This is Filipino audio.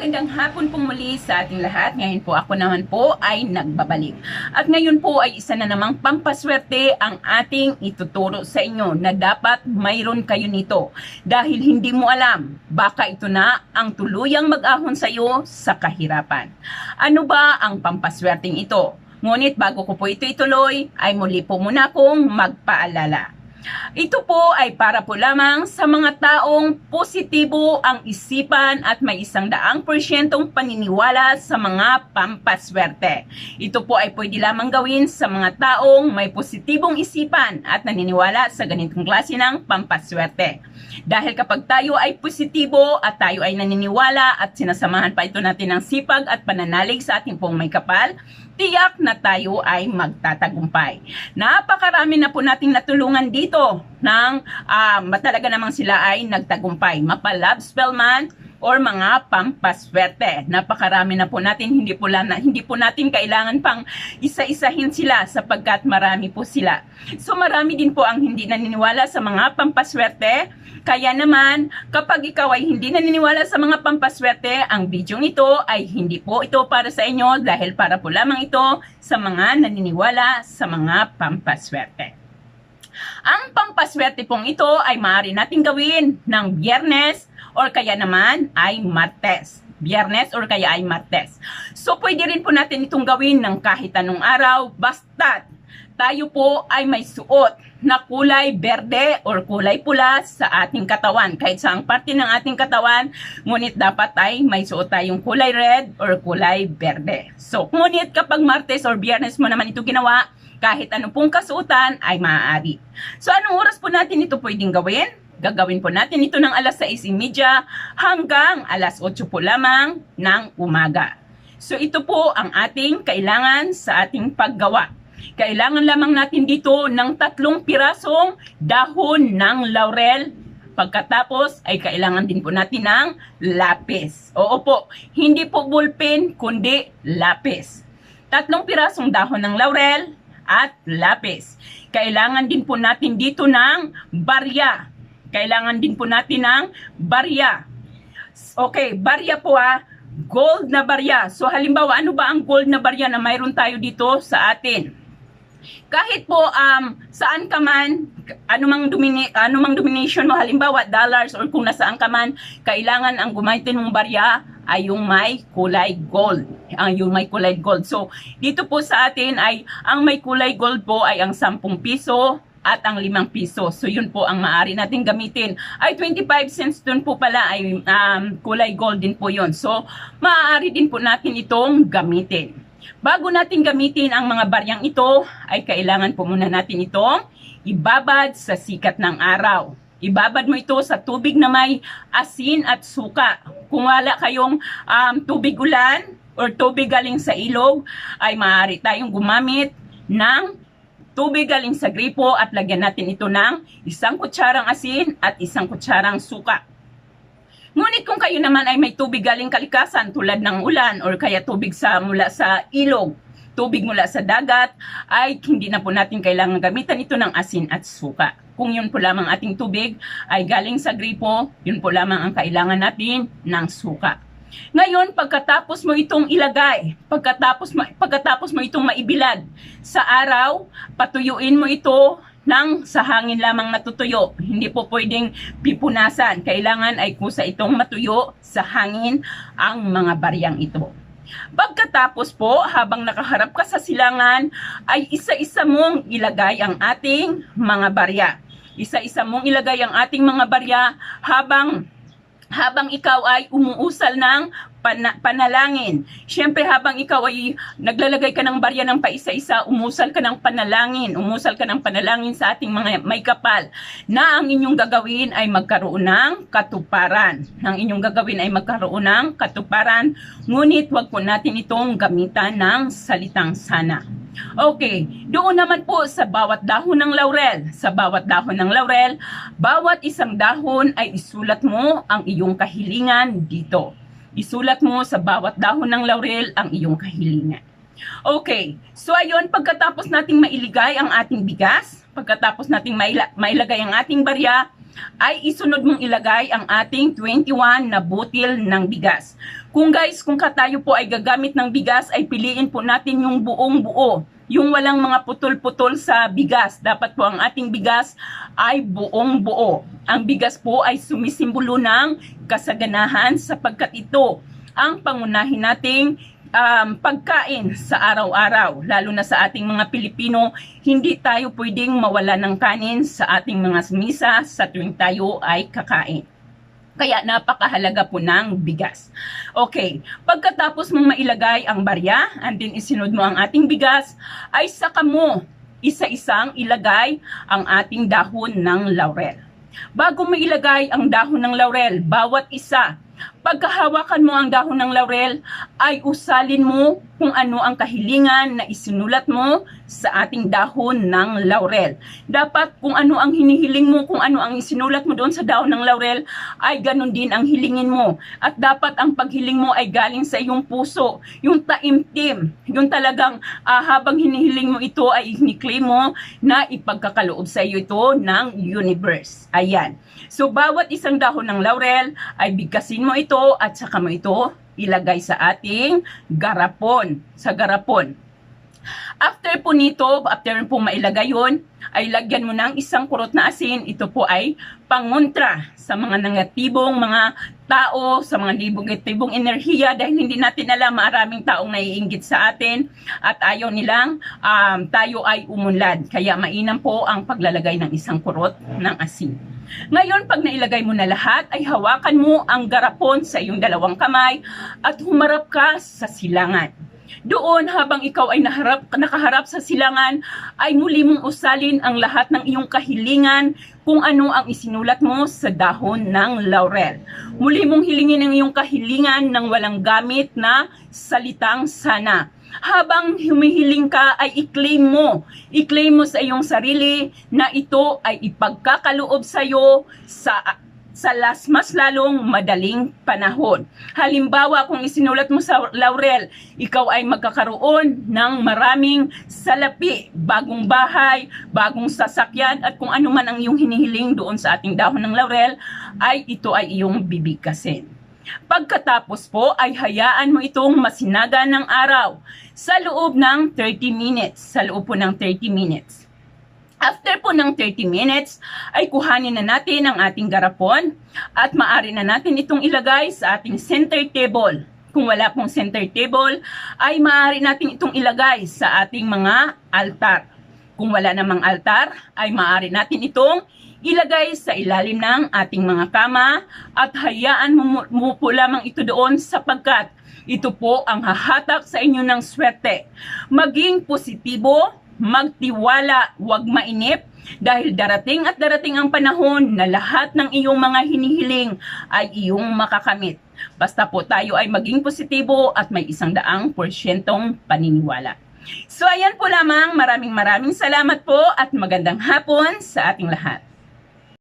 magandang hapon pong muli sa ating lahat. Ngayon po ako naman po ay nagbabalik. At ngayon po ay isa na namang pampaswerte ang ating ituturo sa inyo na dapat mayroon kayo nito. Dahil hindi mo alam, baka ito na ang tuluyang mag-ahon sa iyo sa kahirapan. Ano ba ang pampaswerteng ito? Ngunit bago ko po ito ituloy, ay muli po muna akong magpaalala. Ito po ay para po lamang sa mga taong positibo ang isipan at may isang daang porsyentong paniniwala sa mga pampaswerte. Ito po ay pwede lamang gawin sa mga taong may positibong isipan at naniniwala sa ganitong klase ng pampaswerte. Dahil kapag tayo ay positibo at tayo ay naniniwala at sinasamahan pa ito natin ng sipag at pananalig sa ating pong may kapal, tiyak na tayo ay magtatagumpay. Napakarami na po nating natulungan dito ng uh, talaga namang sila ay nagtagumpay. Mapa-love spell man or mga pampaswerte. Napakarami na po natin, hindi po, na, hindi po natin kailangan pang isa-isahin sila sapagkat marami po sila. So marami din po ang hindi naniniwala sa mga pampaswerte. Kaya naman, kapag ikaw ay hindi naniniwala sa mga pampaswerte, ang video ito ay hindi po ito para sa inyo dahil para po lamang ito sa mga naniniwala sa mga pampaswerte. Ang pampaswerte pong ito ay maaari nating gawin ng biyernes or kaya naman ay martes. Biyernes or kaya ay martes. So pwede rin po natin itong gawin ng kahit anong araw basta tayo po ay may suot na kulay berde or kulay pula sa ating katawan. Kahit sa ang parte ng ating katawan, ngunit dapat ay may suot tayong kulay red or kulay berde. So, ngunit kapag Martes or Biyernes mo naman ito ginawa, kahit ano pong kasuotan ay maaari. So, anong oras po natin ito pwedeng gawin? Gagawin po natin ito ng alas 6.30 hanggang alas 8 po lamang ng umaga. So, ito po ang ating kailangan sa ating paggawa. Kailangan lamang natin dito ng tatlong pirasong dahon ng laurel. Pagkatapos ay kailangan din po natin ng lapis. Oo po, hindi po ballpen kundi lapis. Tatlong pirasong dahon ng laurel at lapis. Kailangan din po natin dito ng barya. Kailangan din po natin ng barya. Okay, barya po ah, gold na barya. So halimbawa, ano ba ang gold na barya na mayroon tayo dito sa atin? kahit po um, saan ka man, anumang, domini, anumang domination mo, halimbawa dollars or kung nasaan ka man, kailangan ang gumamitin mong barya ay yung may kulay gold. Ang yung may kulay gold. So, dito po sa atin ay ang may kulay gold po ay ang 10 piso at ang 5 piso. So, yun po ang maaari natin gamitin. Ay 25 cents dun po pala ay um, kulay gold din po yun. So, maaari din po natin itong gamitin. Bago natin gamitin ang mga baryang ito, ay kailangan po muna natin itong ibabad sa sikat ng araw. Ibabad mo ito sa tubig na may asin at suka. Kung wala kayong um, tubig ulan or tubig galing sa ilog, ay maaari tayong gumamit ng tubig galing sa gripo at lagyan natin ito ng isang kutsarang asin at isang kutsarang suka. Ngunit kung kayo naman ay may tubig galing kalikasan tulad ng ulan or kaya tubig sa mula sa ilog, tubig mula sa dagat, ay hindi na po natin kailangan gamitan ito ng asin at suka. Kung yun po lamang ating tubig ay galing sa gripo, yun po lamang ang kailangan natin ng suka. Ngayon, pagkatapos mo itong ilagay, pagkatapos pagkatapos mo itong maibilad sa araw, patuyuin mo ito ng sa hangin lamang natutuyo. Hindi po pwedeng pipunasan. Kailangan ay kusa itong matuyo sa hangin ang mga baryang ito. Pagkatapos po, habang nakaharap ka sa silangan, ay isa-isa mong ilagay ang ating mga barya. Isa-isa mong ilagay ang ating mga barya habang habang ikaw ay umuusal ng pana- panalangin. Siyempre habang ikaw ay naglalagay ka ng barya ng paisa-isa, umusal ka ng panalangin, umusal ka ng panalangin sa ating mga may kapal na ang inyong gagawin ay magkaroon ng katuparan. Ang inyong gagawin ay magkaroon ng katuparan, ngunit wag po natin itong gamitan ng salitang sana. Okay, doon naman po sa bawat dahon ng laurel. Sa bawat dahon ng laurel, bawat isang dahon ay isulat mo ang iyong kahilingan dito. Isulat mo sa bawat dahon ng laurel ang iyong kahilingan. Okay, so ayun, pagkatapos nating mailigay ang ating bigas, pagkatapos nating maila- mailagay ang ating barya, ay isunod mong ilagay ang ating 21 na butil ng bigas. Kung guys, kung ka tayo po ay gagamit ng bigas, ay piliin po natin yung buong buo. Yung walang mga putol-putol sa bigas. Dapat po ang ating bigas ay buong buo. Ang bigas po ay sumisimbolo ng kasaganahan sapagkat ito ang pangunahin nating um, pagkain sa araw-araw, lalo na sa ating mga Pilipino, hindi tayo pwedeng mawala ng kanin sa ating mga misa sa tuwing tayo ay kakain. Kaya napakahalaga po ng bigas. Okay, pagkatapos mong mailagay ang barya, and then isinod mo ang ating bigas, ay saka mo isa-isang ilagay ang ating dahon ng laurel. Bago mo ilagay ang dahon ng laurel, bawat isa, pagkahawakan mo ang dahon ng laurel, ay usalin mo kung ano ang kahilingan na isinulat mo sa ating dahon ng laurel. Dapat kung ano ang hinihiling mo, kung ano ang isinulat mo doon sa dahon ng laurel, ay ganun din ang hilingin mo. At dapat ang paghiling mo ay galing sa iyong puso, yung taimtim, yung talagang ah, habang hinihiling mo ito ay iniklaim mo na ipagkakaloob sa iyo ito ng universe. Ayan. So, bawat isang dahon ng laurel ay bigkasin mo ito at saka mo ito ilagay sa ating garapon. Sa garapon. After po nito, after po mailagay yun, ay lagyan mo ng isang kurot na asin. Ito po ay pangontra sa mga negatibong mga tao, sa mga libong-tibong enerhiya dahil hindi natin alam maraming taong naiinggit sa atin at ayaw nilang um, tayo ay umunlad. Kaya mainam po ang paglalagay ng isang kurot ng asin. Ngayon, pag nailagay mo na lahat, ay hawakan mo ang garapon sa iyong dalawang kamay at humarap ka sa silangan. Doon, habang ikaw ay naharap, nakaharap sa silangan, ay muli mong usalin ang lahat ng iyong kahilingan kung ano ang isinulat mo sa dahon ng laurel. Muli mong hilingin ang iyong kahilingan ng walang gamit na salitang sana habang humihiling ka ay i-claim mo. I-claim mo sa iyong sarili na ito ay ipagkakaloob sa iyo sa sa las mas lalong madaling panahon. Halimbawa, kung isinulat mo sa laurel, ikaw ay magkakaroon ng maraming salapi, bagong bahay, bagong sasakyan, at kung ano man ang iyong hinihiling doon sa ating dahon ng laurel, ay ito ay iyong bibigkasin. Pagkatapos po ay hayaan mo itong masinaga ng araw sa loob ng 30 minutes. Sa loob po ng 30 minutes. After po ng 30 minutes, ay kuhanin na natin ang ating garapon at maari na natin itong ilagay sa ating center table. Kung wala pong center table, ay maaari natin itong ilagay sa ating mga altar. Kung wala namang altar, ay maaari natin itong ilagay sa ilalim ng ating mga kama at hayaan mo, mo po lamang ito doon sapagkat ito po ang hahatak sa inyo ng swerte. Maging positibo, magtiwala, huwag mainip dahil darating at darating ang panahon na lahat ng iyong mga hinihiling ay iyong makakamit. Basta po tayo ay maging positibo at may isang daang porsyentong paniniwala. So ayan po lamang, maraming maraming salamat po at magandang hapon sa ating lahat.